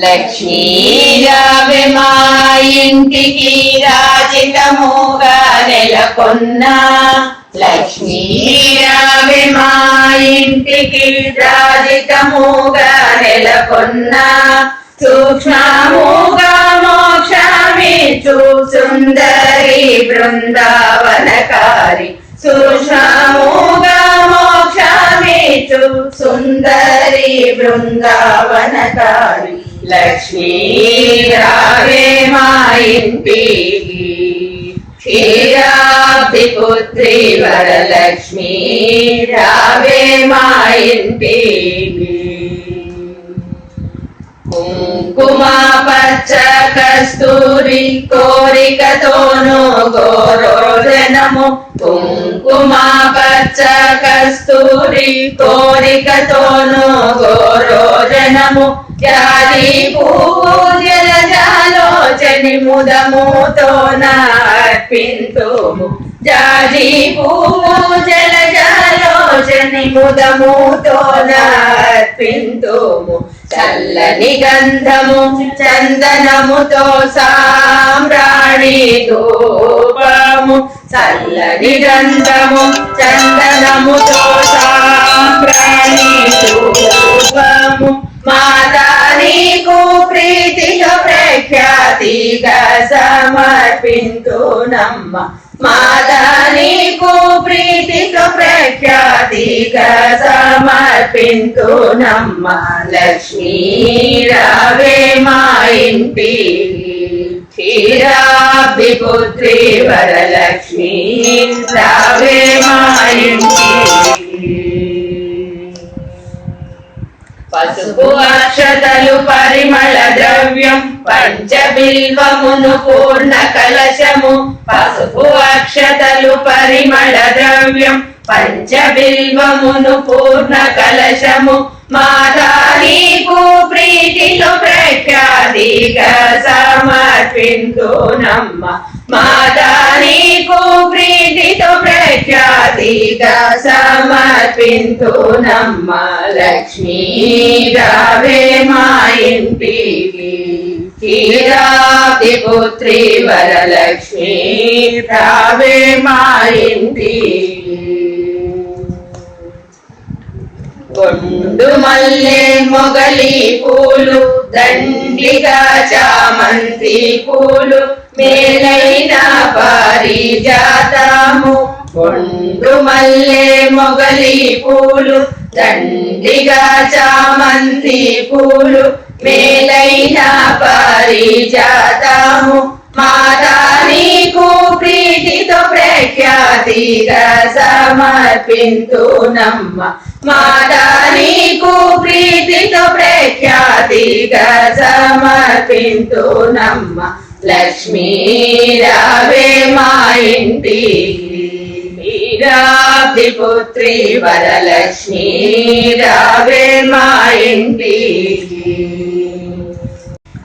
లక్ష్మీ మా ఇంటికి రాజితముగా నెలకొన్నా లక్ష్మీ మా ఇంటికి రాజితముగా నెలకొన్నా సూక్ష్మముగా మోక్షమిచ్చు సుందరి బృందావనకారి సూక్ష్మముగా మోక్షమిచ్చు సుందరి బృందావనకారి లక్ష్మీ రావే మా ఇంటికి క్షీరాబ్ది పుత్రి వరలక్ష్మీ రావే మా ఇంటికి కుంకుమ పచ్చ కస్తూరి కోరికతోను గోరోజనము కుంకుమ పచ్చ కస్తూరి కోరికతోను గోరోజనము జాతి పువ్వు జలజాలోచని ముదముతో నార్పింతుము జాతి పువ్వు జలజాలోచని ముదముతో నార్పింతుము చల్లని గంధము చందనముతో సామ్రాణి ధూపము. చల్లని గంధము చందనముతో సామ్రాణి ధూపము. మాతా నీకు ప్రీతిగా ప్రఖ్యాతిగా సమర్పింతునమ్మ మాతా నీకు ప్రీతిగా ప్రఖ్యాతిగా సమర్పింతునమ్మ లక్ష్మీ రావే మా ఇంటి క్షీరాబ్ది పుత్రి వరలక్ష్మీ రావే మా ఇంటి. పసుపు అక్షతలు పరిమళ ద్రవ్యం పంచబిల్వమును పూర్ణ కలశము. పసుపు అక్షతలు పరిమళ ద్రవ్యం పంచబిల్వమును పూర్ణ కలశము. మాతా నీకు ప్రీతిలో ప్రఖ్యాతిగా సమర్పింతునమ్మ మాతా నీకు ప్రీతితో ప్రఖ్యాతిగా సమర్పింతునమ్మ లక్ష్మీ రావే మా ఇంటికి క్షీరాబ్ది పుత్రి వరలక్ష్మీ రావే మా ఇంటికి కొండు మల్లె మొగలి పూలు దండిగా చామంతి పూలు మేలైన పారిజాతము కొండు మల్లె మొగలి పూలు దండిగా చామంతి పూలు. మేలైన పారిజాతము మాతా నీకు ప్రీతితో ప్రఖ్యాతిగా సమర్పింతునమ్మ. మాతా నీకు ప్రీతితో ప్రఖ్యాతిగా సమర్పింతునమ్మ. లక్ష్మీ రావే మా ఇంటి. వీరాబ్ది పుత్రి వరలక్ష్మీ రావే మా ఇంటి.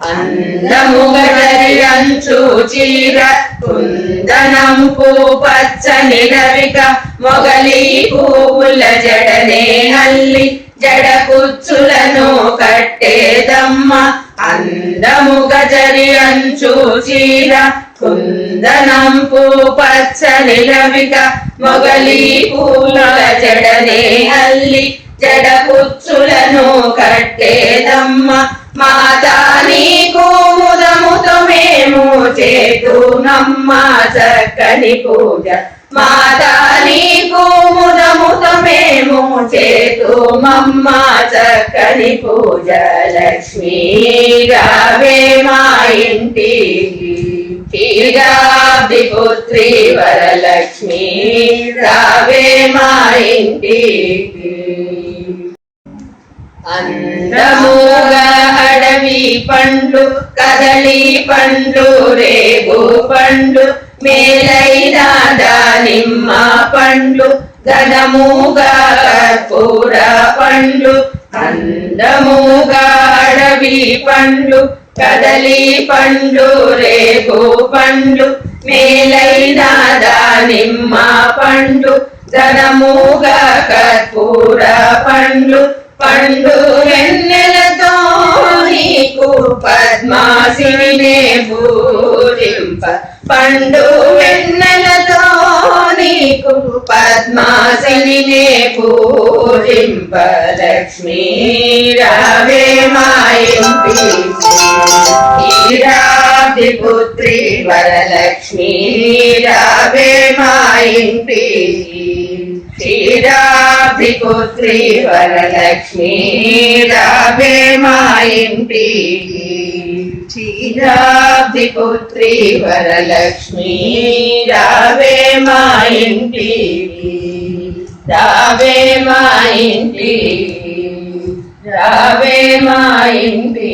అందముగరి అంచు చీర కుందనం పూ పచ్చని రవిక మొగలి పూల జడనే అల్లి జడ కుచ్చులను కట్టేదమ్మ. అందము గజరి అంచు చీర కుందనం పూ పచ్చని రవిక మొగలి పూల జడనే అల్లి జడ పుచ్చులను కట్టేదమ్మ మాతా నమ్మ చక్కని పూజ. మాతా నీకు ముదముతో చేతు. మమ్మ చక్కని పూజ. లక్ష్మీ రావే మా ఇంటి. క్షీరాబ్ది పుత్రి వరలక్ష్మీ రావే మా ఇంటి. అందముగా అడవి పండ్లు కదలి పండ్లు రేగు పండ్లు మేలైన దానిమ్మ పండ్లు ఘనముగా కర్పూర పండ్లు అందముగా అడవి పండ్లు కదలి పండ్లు రేగు పండ్లు మేలైన దానిమ్మ పండ్లు ఘనముగా కర్పూర పండ్లు పండు వెన్నెలతో నీకు పద్మాసినే పూజింప. పండు వెన్నెలతో నీకు పద్మాసినే పూజింప. లక్ష్మీ రావే మాయింపి ఇంటి పుత్రి వరలక్ష్మీ రావే క్షీరాభిపుత్రి వరలక్ష్మీరాభే మా ఇంటి క్షీరాభిపుత్రి వరలక్ష్మీరావే మా ఇంటి రావే మా ఇంటి రావే మా ఇంటి